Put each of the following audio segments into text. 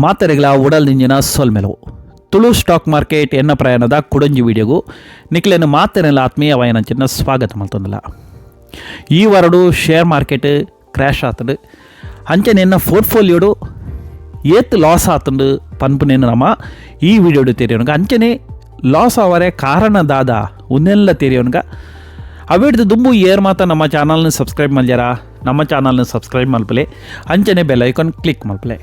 ಮಾತೆರೆಗಳ ಉಡಲ್ದಿಂಜಿನ ಸೊಲ್ಮೆಲವು Tulu stock market ಎನ್ನ ಪ್ರಯಾಣದ ಕುಡಂಜಿ ವಿಡಿಯೋಗು ನಿಕ್ಲೆನ ಮಾತೆರೆಲ್ಲ ಆತ್ಮೀಯ ವಾಯನಂಚಿನ ಸ್ವಾಗತ ಮಾಡ್ತಂದಿಲ್ಲ ಈ ವಾರಡು ಶೇರ್ ಮಾರ್ಕೆಟ್ ಕ್ರ್ಯಾಶ್ ಆತಂಡು. ಅಂಚೆ ನಿನ್ನ ಪೋರ್ಟ್ಫೋಲಿಯೋಡು ಏತ್ ಲಾಸ್ ಆತಂಡು ಪನ್ಪುನೇನು ನಮ್ಮ ಈ ವಿಡಿಯೋಡು ತೆರೆಯೋನ್ಗ ಅಂಚನೆ ಲಾಸ್ ಅವರೇ ಕಾರಣದಾದ ಉನ್ನೆಲ್ಲ ತೆರೆಯೋನ್ಗ. ಅವಿಡ್ದು ದುಂಬು ಏರ್ ಮಾತ ನಮ್ಮ ಚಾನಲ್ನ ಸಬ್ಸ್ಕ್ರೈಬ್ ಮಾಡ್ಯಾರ ನಮ್ಮ ಚಾನಲ್ನ ಸಬ್ಸ್ಕ್ರೈಬ್ ಮಲ್ಪಲೆ. ಅಂಚನೆ ಬೆಲ್ ಐಕಾನ್ ಕ್ಲಿಕ್ ಮಲ್ಪಲೆ.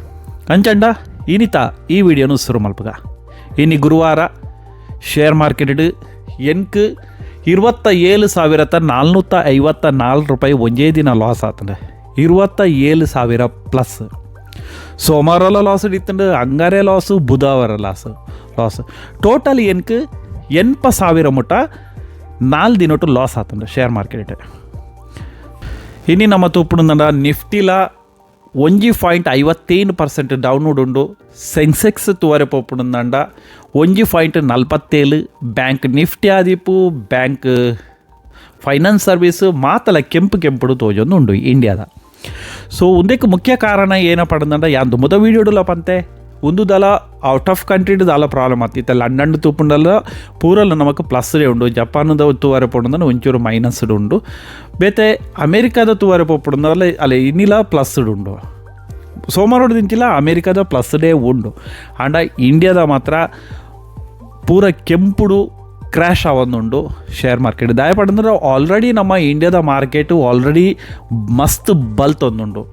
ಅಂಚಂಡ ಇನಿತ ಈ ವಿಡಿಯೋನು ಶುರು ಮಲ್ಪಗ ಇನಿ ಗುರುವಾರ ಶೇರ್ ಮಾರ್ಕೆಟ್ ಎನ್ಕ್ ಇರುವತ್ತ ಏಳು ಸಾವಿರದ ನಾಲ್ನೂತ್ತ ಐವತ್ತ ನಾಲ್ಕು ರೂಪಾಯಿ ಒಂದೇ ದಿನ ಲಾಸ್ ಆತಂಡ. ಇರುವತ್ತ ಏಳು ಸಾವಿರ ಪ್ಲಸ್ ಸೋಮವಾರ ಲಾಸ್ ಇತ್ತಂಡ ಅಂಗಾರೆ ಲಾಸು ಬುಧವಾರ ಲಾಸ್ ಲಾಸ್ ಟೋಟಲ್ ಎನ್ಕ್ ಎನ್ಪ ಸಾವಿರ ಮುಟ್ಟ ನಾಲ್ ದಿನೊಟ್ಟು ಲಾಸ್ ಆತಂಡ ಶೇರ್ ಮಾರ್ಕೆಟ್ ಇನ್ನು ನಮ್ಮ ತೂಪುಂಡ ನಿಫ್ಟಿಲ ಒಂಜಿ ಪಾಯಿಂಟ್ ಐವತ್ತೇನು ಪರ್ಸೆಂಟ್ ಡೌನ್ಲೋಡ್ ಉಂಡು. ಸೆನ್ಸೆಕ್ಸ್ ತೂವರೆ ಪೋಪುಂಡ ಒಂಜಿ ಪಾಯಿಂಟ್ ನಲ್ಪತ್ತೇಳು ಬ್ಯಾಂಕ್ ನಿಫ್ಟಿ ಆದಿಪ್ಪು ಬ್ಯಾಂಕ್ ಫೈನಾನ್ಸ್ ಸರ್ವಿಸ್ ಮಾತಲ ಕೆಂಪು ಕೆಂಪುಡು ತೋಜೊಂದು ಉಂಡು ಇಂಡಿಯಾದ ಸೊ ಒಂದಕ್ಕೆ ಮುಖ್ಯ ಕಾರಣ ಏನಪ್ಪ ಅಂದಂಡ ಯಾಂದು ಮುದ ವೀಡಿಯೋಡುಲ ಪಂತೆ ಒಂದು ದಲ ಔಟ್ ಆಫ್ ಕಂಟ್ರಿಡ್ ದಾಲ ಪ್ರಾಬ್ಲಮ್ ಆತಿತ್ತ ಲಂಡನ್ ತೂಪುಂಡಲ ಪೂರಲ್ಲ ನಮಕ್ ಪ್ಲಸ್ರೇ ಉಂಡು. ಜಪಾನದ ತೂವರೆ ಪೋಡುಂದನ ಒಂಚೂರು ಮೈನಸ್ ಉಂಡು. ಬೇತೆ ಅಮೇರಿಕಾದ ತೂವರೆ ಪೋಪುಡುಂದಲ್ಲ ಅಲ್ಲ ಇನ್ನಿಲ ಪ್ಲಸ್ ಉಂಡು. ಸೋಮವಾರ ದಿಂಚಿಲ್ಲ ಪ್ಲಸ್ ಡೇ ಉಂಡು. ಆಂಡ ಇಂಡಿಯಾದ ಮಾತ್ರ ಪೂರ ಕೆಂಪುಡು ಕ್ರ್ಯಾಶ್ ಆವೊಂದುಂಡು ಶೇರ್ ಮಾರ್ಕೆಟ್ ದಾಯಪಡಂದ್ರೆ ಆಲ್ರೆಡಿ ನಮ್ಮ ಇಂಡಿಯಾದ ಮಾರ್ಕೆಟು ಆಲ್ರೆಡಿ ಮಸ್ತ್ ಬಲ್ತೊಂದುಂಡು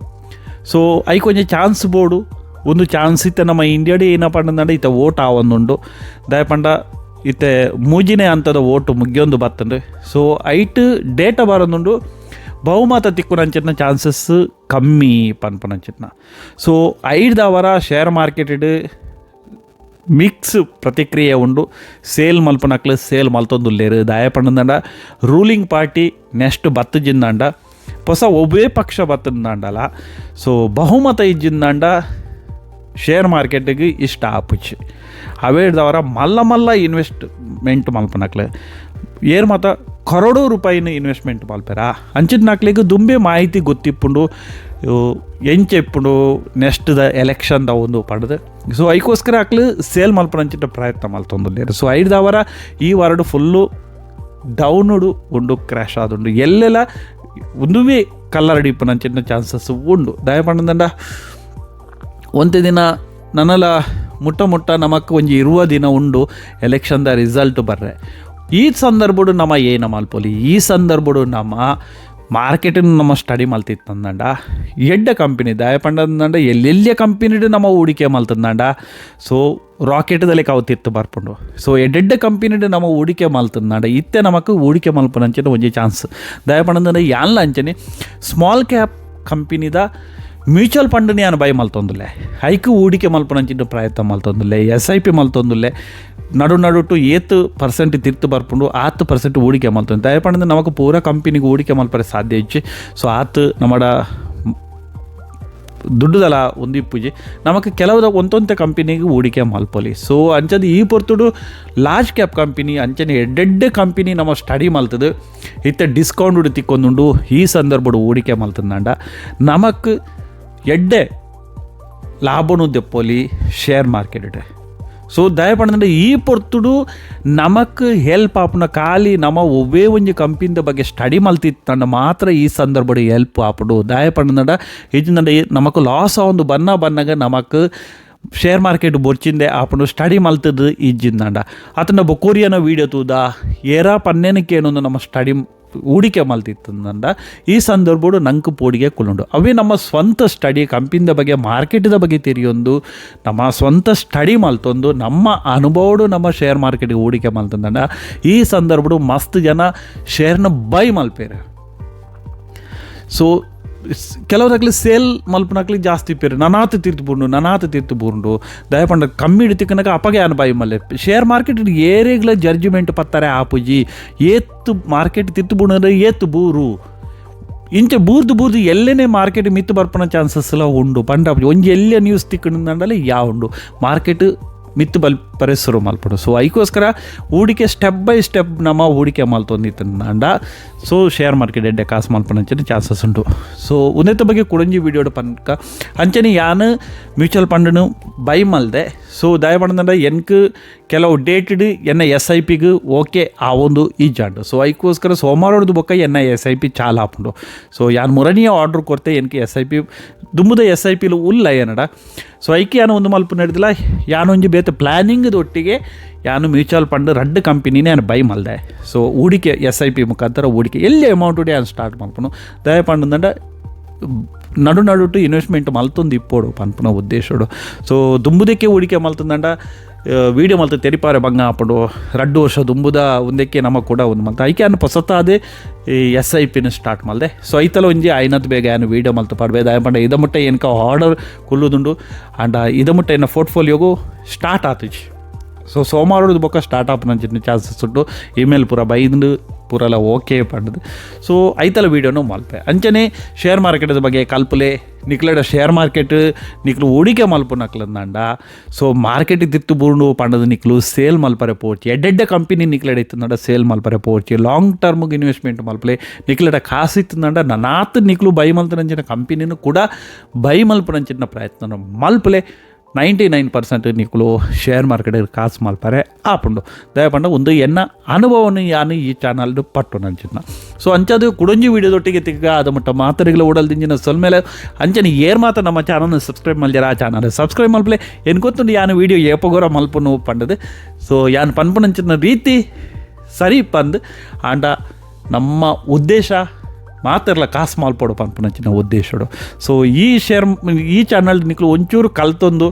ಸೊ ಐ ಕೊಂಚ ಚಾನ್ಸ್ ಬೋಡು. ಒಂದು ಚಾನ್ಸ್ ಇತ್ತೆ ನಮ್ಮ ಇಂಡಿಯಾಡಿ ಏನಪ್ಪ ಅಂದ್ರೆ ಇತ್ತೆ ಓಟ್ ಆವೊಂದುಂಡು ದಯಪಂಡ, ಇತ್ತೆ ಮೂಜಿನೇ ಅಂತದ ಓಟು ಮುಗಿಯೊಂದು ಬರ್ತಂದ್ರೆ ಸೊ ಐಟ್ ಡೇಟ ಬರೋದುಂಡು ಬಹುಮತ ತಿಕ್ಕುನಂಚಿನ ಚಾನ್ಸಸ್ ಕಮ್ಮಿ ಪನ್ಪನಂಚಿನ ಸೊ ದವರ ಶೇರ್ ಮಾರ್ಕೆಟ್ ಮಿಕ್ಸ್ ಪ್ರತಿಕ್ರಿಯೆ ಉಂಡು ಸೇಲ್ ಮಲ್ಪನಕ್ಲು ಸೇಲ್ ಮಲ್ತೊಂದುಲ್ಲೇರು ದಾಯ ಪಂಡಂದ ರೂಲಿಂಗ್ ಪಾರ್ಟಿ ನೆಕ್ಸ್ಟ್ ಬತ್ತಜಿಂದಾಂಡ ಹೊಸ ಒಬ್ಬೇ ಪಕ್ಷ ಬತ್ತಂದಾಂಡಲ್ಲ ಸೊ ಬಹುಮತ ಇಜ್ಜಿಂದಾಂಡ ಶೇರ್ ಮಾರ್ಕೆಟಿಗೆ ಇಷ್ಟ ಆಪುಚ್ಚಿ ಅವೇಡ್ದವರ ಮಲ್ಲ ಮಲ್ಲ ಇನ್ವೆಸ್ಟ್ಮೆಂಟ್ ಮಲ್ಪನಕ್ಲೆ ಏರ್ ಮಾತ ಕರೋಡು ರೂಪಾಯಿನ ಇನ್ವೆಸ್ಟ್ಮೆಂಟ್ ಮಲ್ಪೆರ. ಅಂಚಿದ ನಾಕ್ಲಿಗೆ ದುಂಬೆ ಮಾಹಿತಿ ಗೊತ್ತಿಪ್ಪುಂಡು ಎಂಚೆಪ್ಪುಂಡು ನೆಕ್ಸ್ಟ್ ದ ಎಲೆಕ್ಷನ್ದ ಒಂದು ಪಡೆದು. ಸೊ, ಐಕೋಸ್ಕರ ಹಾಕ್ಲು ಸೇಲ್ ಮಲ್ಪನಂಚಿಟ್ಟ ಪ್ರಯತ್ನ ಮಲ್ತೊಂದುಲ್ಲೇರು ಸೊ ಐದವರ ಈ ವಾರ್ಡ್ ಫುಲ್ಲು ಡೌನುಡು ಉಂಡು ಕ್ರ್ಯಾಶ್ ಆದುಂಡು. ಎಲ್ಲೆಲ್ಲ ಒಂದುವೇ ಕಲ್ಲರ್ ಅಡಿಪ್ಪನಂಚಿನ ಚಾನ್ಸಸ್ ಉಂಡು. ದಯಪಂಡದಂಡ ಒಂದೇ ದಿನ ನನ್ನಲ್ಲ ಮುಟ್ಟ ಮುಟ್ಟ ನಮಕ್ ಒಂಜಿ ಇರುವ ದಿನ ಉಂಡು ಎಲೆಕ್ಷನ್ದ ರಿಸಲ್ಟ್ ಬರ್ರೆ. ಈ ಸಂದರ್ಭಡು ನಮ್ಮ ಏನ ಮಲ್ಪೊಲಿ, ಈ ಸಂದರ್ಭಡು ನಮ್ಮ ಮಾರ್ಕೆಟಿನ ನಮ್ಮ ಸ್ಟಡಿ ಮಲ್ತಿತ್ತಂದಂಡ ಎಡ್ಡ ಕಂಪನಿ ದಯಪಂಡಂದಂಡ ಎಲ್ಲೆಲ್ಲಿಯ ಕಂಪನಿಡು ನಮ್ಮ ಹೂಡಿಕೆ ಮಲ್ತಂದಂಡ ಸೊ ರಾಕೆಟ್ದಲ್ಲಿ ಕವತಿತ್ತು ಬರ್ಪುಂಡು. ಸೊ ಎಡ್ಡೆಡ್ಡ ಕಂಪನಿಡು ನಮ್ಮ ಹೂಡಿಕೆ ಮಲ್ತಂದಂಡ ಇತ್ತೆ ನಮಕ್ ಹೂಡಿಕೆ ಮಲ್ಪನಂಚಿನ ಒಂಜಿ ಚಾನ್ಸ್ ದಯಪಂಡಂದ ಯಾನ್ಲ ಅಂಚನೆ ಸ್ಮಾಲ್ ಕ್ಯಾಪ್ ಕಂಪನಿದ ಮ್ಯೂಚುವಲ್ ಫಂಡ್ ನಾನು ఫండ్ని అని ಓಡಿಕೆ మళ్తుందిలే హైకు ಪ್ರಯತ್ನ మల్పనంచిన ಎಸ್ ಐ ಪಿ ಮಲ್ತೊಂದುಲ್ಲೆ. ನಡು ನಡುಟ್ಟು ಏತು ಪರ್ಸೆಂಟ್ ತಿರ್ತು ಬರ್ಪುಂಡು ಆತ್ ಪರ್ಸೆಂಟ್ ಹೂಡಿಕೆ ಮಾಡ್ತದೆ ದಯಪಂಡ ನಮಗೆ ಪೂರ ಕಂಪನಿಗೆ ಹೂಡಿಕೆ ಮಲ್ಪರ ಸಾಧ್ಯ ಇಚ್ಚಿ. ಸೊ ಆತ್ ನಮ್ಮಡ ದುಡ್ಡುದಲ ಒಂದಿಪ್ಪುಜಿ ನಮಗೆ ಕೆಲವು ಒಂದೊಂದು ಕಂಪನಿಗೆ ಹೂಡಿಕೆ ಮಲ್ಪಲಿ. ಸೊ, ಅಂಚದ ಈ ಪೊರ್ತುಡು ಲಾರ್ಜ್ ಕ್ಯಾಪ್ ಕಂಪನಿ, ಅಂಚನೆ ಎಡ್ಡೆಡ್ ಕಂಪನಿ ನಮ್ಮ ಸ್ಟಡಿ ಮಲ್ತದೆ. ಇತ್ತ ಡಿಸ್ಕೌಂಟ್ ತಿಕ್ಕೊಂದುಂಡು ಈ ಸಂದರ್ಭಡು ಹೂಡಿಕೆ ಮಲ್ತಂದಾಂಡ ನಮಕ್ ಎಡ್ಡೆ ಲಾಭನು ದೆಪ್ಪೊಲಿ ಶೇರ್ ಮಾರ್ಕೆಟ್ ಸೊ ದಯಪಡಂದ್ರೆ ಈ ಪೊರ್ತುಡು ನಮಕ್ ಹೆಲ್ಪ್ ಆಪುನ ಖಾಲಿ ನಮ್ಮ ಒಬ್ಬೇ ಒಂಜಿ ಕಂಪನಿದ ಬಗ್ಗೆ ಸ್ಟಡಿ ಮಲ್ತಿತ್ತಂಡ ಮಾತ್ರ ಈ ಸಂದರ್ಭಡು ಹೆಲ್ಪ್ ಆಪುಡು ದಯಪಡಂಡ ಇಜ್ಜಿಂದ ನಮಕ್ ಲಾಸ್ ಆವೊಂದು ಬನ್ನ ಬನ್ನಗ ನಮಕ್ ಶೇರ್ ಮಾರ್ಕೆಟ್ ಬೊರ್ಚಿಂದೆ ಆಪುಂಡು ಸ್ಟಡಿ ಮಲ್ತದ್ದು ಇಜ್ಜಿಂದಂಡ ಅತನ ಬೊಕೋರಿಯನ ವೀಡಿಯೋ ತೂದ, ಏರಾ ಪನ್ನೆನಕ್ಕೇನೊಂದು ನಮ್ಮ ಸ್ಟಡಿ ಹೂಡಿಕೆ ಮಲ್ತಿತ್ತಂದ ಈ ಸಂದರ್ಭಡು ನಂಕು ಪೋಡಿಗೆ ಕುಲುಂಡು ಅವೇ ನಮ್ಮ ಸ್ವಂತ ಸ್ಟಡಿ ಕಂಪಿಂದ ಬಗ್ಗೆ, ಮಾರ್ಕೆಟ್ದ ಬಗ್ಗೆ ತಿರಿಯೊಂದು, ನಮ್ಮ ಸ್ವಂತ ಸ್ಟಡಿ ಮಲ್ತೊಂದು ನಮ್ಮ ಅನುಭವಡು ನಮ್ಮ ಶೇರ್ ಮಾರ್ಕೆಟಿಗೆ ಹೂಡಿಕೆ ಮಲ್ತಂದ ಈ ಸಂದರ್ಭಡು ಮಸ್ತ್ ಜನ ಶೇರ್ನ ಬೈ ಮಲ್ಪೇರ ಸೊ ಕೆಲವರಾಗ್ಲಿ ಸೇಲ್ ಮಲ್ಪನಾಗ್ಲಿ ಜಾಸ್ತಿ ಪೇರು. ನನಾತ ತೀರ್ತು ಬುಂಡು ನನಾತ ತೀರ್ತು ಬುಂಡು ದಯಪಂಡ ಕಮ್ಮಿ ಇಡ್ತಿಕ್ಕನಾಗ ಅಪಗೆ ಅನುಭವ ಮಲ್ಲೆ ಶೇರ್ ಮಾರ್ಕೆಟ್ ಏರೆಗ್ಲ ಜಡ್ಜ್ಮೆಂಟ್ ಪತ್ತಾರೆ ಆಪುಜಿ. ಏತ್ತು ಮಾರ್ಕೆಟ್ ತಿತ್ತು ಬುಂಡ್ರೆ ಏತ್ತು ಬೂರು. ಇಂಚ ಬೂರ್ದು ಬೂರ್ದು ಎಲ್ಲೇನೆ ಮಾರ್ಕೆಟ್ ಮಿತ್ತು ಬರ್ಪನ ಚಾನ್ಸಸ್ ಎಲ್ಲ ಉಂಡು. ಪಂಡ ಒಂಜಿ ಎಲ್ಲ ನ್ಯೂಸ್ ತಿಕ್ಕಂಡಲ್ಲಿ ಯಾ ಉಂಡು. ಮಾರ್ಕೆಟ್ ಮಿತ್ತು ಬಲ್ ಪರೆ ಶುರು ಮಲ್ಪಡು. ಸೊ ಅದಕ್ಕೋಸ್ಕರ ಹೂಡಿಕೆ ಸ್ಟೆಪ್ ಬೈ ಸ್ಟೆಪ್ ನಮ್ಮ ಹೂಡಿಕೆ ಮಲ್ತೊಂದಿತ್ತು ಅಂಡ ಸೊ ಶೇರ್ ಮಾರ್ಕೆಟ್ ಎಡ್ಡೆ ಕಾಸು ಅಂಚನೆ ಚಾನ್ಸಸ್ ಉಂಟು. ಸೊ ಉನ್ನತ ಬಗ್ಗೆ ಕುಡಂಜಿ ವಿಡಿಯೋಡ್ ಪನ್ಕ. ಅಂಚನೆ ಯಾನು ಮ್ಯೂಚುವಲ್ ಫಂಡ್ನು ಬೈ ಮಲ್ದೆ. ಸೊ ದಯಪಡಂದ ಎನ್ಕ್ ಕೆಲವು ಡೇಟೆಡ್ ಎನ್ನ ಎಸ್ ಐ ಪಿಗೆ ಓಕೆ ಆ ಒಂದು ಈಜಾಂಡು ಸೊ ಅದಕ್ಕೋಸ್ಕರ ಸೋಮವಾರದ ಬೊಕ್ಕ ಎನ್ನ ಎಸ್ ಐ ಪಿ ಚಾಲ ಹಾಪುಂಡು. ಸೊ ಯಾನ್ ಮೂರನೆಯ ಆರ್ಡ್ರ್ ಕೊರತೆ ಎನ್ಕೆ ಎಸ್ ಐ ಪಿ ದುಮ್ಮದ ಎಸ್ ಐ ಪಿಲು ಉಲ್ಲ ಏನಡ? ಸೊ ಐಕೆ ಯಾನು ಒಂದು ಮಲ್ಪ ನಡೆದಿಲ್ಲ. ಯಾನೊಂಜಿ ಬೇತೆ ಪ್ಲಾನಿಂಗ್ ಒಟ್ಟಿಗೆ ಯಾನು ಮ್ಯೂಚುವಲ್ ಫಂಡ್ ರಡ್ಡ್ ಕಂಪನಿನೇ ನಾನು ಬೈ ಮಲ್ದೆ. ಸೊ ಹೂಡಿಕೆ ಎಸ್ ಐ ಪಿ ಮುಖಾಂತರ ಹೂಡಿಕೆ. ಎಲ್ಲಿ ಅಮೌಂಟ್ ಉಡಿ ನಾನು ಸ್ಟಾರ್ಟ್ ಮಲ್ಪನು? ದಯಪಂಡ ನಡು ನಡುಟು ಇನ್ವೆಸ್ಟ್ಮೆಂಟ್ ಮಲ್ತೊಂದು ಇಪ್ಪೋಡು ಪನ್ಪುನ ಉದ್ದೇಶಡು. ಸೊ ದುಂಬುದಕ್ಕೆ ಮಲ್ತಂದಂಡ ವೀಡಿಯೋ ಮಲ್ತ ತೆರಿಪಾರೆ ಬಂಗ ಹಾಪಡು ರಡ್ಡು ವರ್ಷ ದುಂಬುದ ಒಂದಕ್ಕೆ ನಮ್ಮ ಕೂಡ ಒಂದು ಮಲ್ತ ಐಕೆ ಅನ್ನು ಹೊಸತಾದೆ ಈ ಎಸ್ ಐ ಪಿನ ಸ್ಟಾರ್ಟ್ ಮಲ್ದೆ. ಸೊ ಐತಲ ಒಂಜಿ ಐನತ್ ಬೇಗ ಏನು ವೀಡಿಯೋ ಮಲ್ತ ಪಡ್ಬೇದ ಆಯಪಂಡ ಇದ ಮುಟ್ಟ ಏನಕ ಆರ್ಡರ್ ಕುಲ್ಲುದುಂಡು. ಆಂಡ ಇದ ಮುಟ್ಟ ಏನ ಪೋರ್ಟ್ಫೋಲಿಯೋಗು ಸ್ಟಾರ್ಟ್ ಆತುಜಿ ಸೊ ಸೋಮವಾರದ ಬೊಕ್ಕ ಸ್ಟಾರ್ಟ್ ನಂಚಿನ ಚಾನ್ಸಸ್ ಉಂಟು. ಇಮೇಲ್ ಪೂರ ಬೈದು ಪೂರೆಲ್ಲ ಓಕೆ ಪಡ್ದು ಸೊ ಐತಲ ವೀಡಿಯೋನು ಮಲ್ಪೆ. ಅಂಚನೆ ಶೇರ್ ಮಾರ್ಕೆಟದ ಬಗ್ಗೆ ಕಲ್ಪಲೆ, ನಿಕ್ಲಡ ಶೇರ್ ಮಾರ್ಕೆಟ್ ನಿಕ್ಲು ಹೂಡಿಕೆ ಮಲ್ಪು ನಕ್ಲಂದಂಡ ಸೊ ಮಾರ್ಕೆಟ್ ತಿತ್ತು ಬೂರ್ಣು ಪಂಡದ ನಿಕ್ಲು ಸೇಲ್ ಮಲ್ಪರೆ ಪೋರ್ಚಿ ಎಡ್ಡೆಡ್ಡ ಕಂಪನಿ ನಿಕ್ಲಡ ಇತ್ತಂದ ಸೇಲ್ ಮಲ್ಪರೆ ಪೋರ್ಚಿ ಲಾಂಗ್ ಟರ್ಮ್ಗೆ ಇನ್ವೆಸ್ಟ್ಮೆಂಟ್ ಮಲ್ಪಲೆ. ನಿಕ್ಲಡ ಕಾಸು ಇತ್ತಂದ ನನಾತ್ ನಿಕ್ಲು ಬೈ ಮಲ್ತನಂಚಿನ ಕಂಪನಿನೂ ಕೂಡ ಬೈ ಮಲ್ಪನಂಚಿನ ಪ್ರಯತ್ನ ಮಲ್ಪಲೆ. ನೈಂಟಿ ನೈನ್ ಪರ್ಸೆಂಟ್ ನಿಕ್ಕಲು ಶೇರ್ ಮಾರ್ಕೆಟ್ ಕಾಸು ಮಾಲ್ಪಾರೆ ಆಪುಂಡು ದಯಪಂಡ ಒಂದು ಎನ್ನ ಅನುಭವನ ಯಾನು ಈ ಚಾನಲ್ ಪಟ್ಟು ನಂಚಿನ ಸೊ ಅಂಚದು ಕುಡಂಜಿ ವಿಡಿಯೋದೊಟ್ಟಿಗೆ ತಿಕ್ಕ ಅದು ಮಟ್ಟ ಮಾತರಿಗಳ ಓಡಲ್ ದಿಂಜಿನ ಸೊಲ್ ಮೇಲೆ ಅಂಚನೆ ಏರ್ ಮಾತ ನಮ್ಮ ಚಾನಲ್ನ ಸಬ್ಸ್ಕ್ರೈಬ್ ಮಲ್ಜಾರ ಆ ಚಾನಲ್ ಸಬ್ಸ್ಕ್ರೈಬ್ ಮಲ್ಪಲೆ ಏನು ಗೊತ್ತುಂಡು ಯಾನು ವೀಡಿಯೋ ಏಪಗೋರ ಮಲ್ಪನು ಪಂಡದು. ಸೊ ಯಾನು ಪನ್ಪನಂಚಿನ ರೀತಿ ಸರಿ ಪಂದು. ಆಂಡ ನಮ್ಮ ಉದ್ದೇಶ ಮಾತಿರಲ್ಲ ಕಾಸು ಮಾಲ್ಪಡು ಪನ್ಪನಂಚಿನ ಉದ್ದೇಶಡು ಸೊ ಈ ಶೇರ್ ಈ ಚಾನಲ್ ನಿಕ್ಲು ಒಂಚೂರು ಕಲ್ತೊಂದು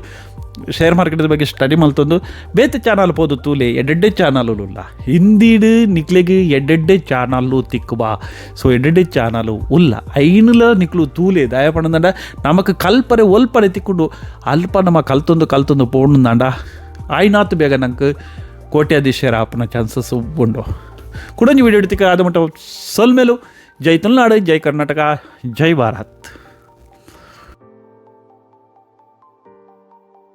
ಶೇರ್ ಮಾರ್ಕೆಟ್ ಬಗ್ಗೆ ಸ್ಟಡಿ ಮಲ್ತೊಂದು, ಬೇತೆ ಚಾನಲ್ ಪೋದು ತೂಲೆ ಎಡ್ಡೆಡ್ಡೆ ಚಾನಲುಲ್ಲ ಹಿಂದಿಡು ನಿಕ್ಲೆಗೆ ಎಡ್ಡೆಡ್ಡೆ ಚಾನಲ್ಲು ತಿಕ್ಕುಬಾ ಸೊ ಎಡ್ಡೆಡ್ಡೆ ಚಾನಲು ಉಲ್ಲ. ಐನುಲ ನಿಕ್ಲು ತೂಲೆ ದಯಪಡಂದ ನಮಕ್ ಕಲ್ಪರೆ ಒಲ್ಪರೆ ತಿಕ್ಕೊಂಡು, ಅಲ್ಪ ನಮ್ಮ ಕಲ್ತೊಂದು ಕಲ್ತೊಂದು ಪೋಣಂದಾಂಡ ಆಯ್ನಾತ್ ಬೇಗ ನಂಗೆ ಕೋಟ್ಯಾಧೀಶರ ಆಪನ ಚಾನ್ಸಸ್ ಉಂಡು. ಕುಡಂಜಿ ವಿಡಿಯೋ ಹಿಡಿತಿಕ ಆದ ಮಟ್ಟ ಸೊಲ್ जय तमिळनाडू जय कर्नाटका जय भारत.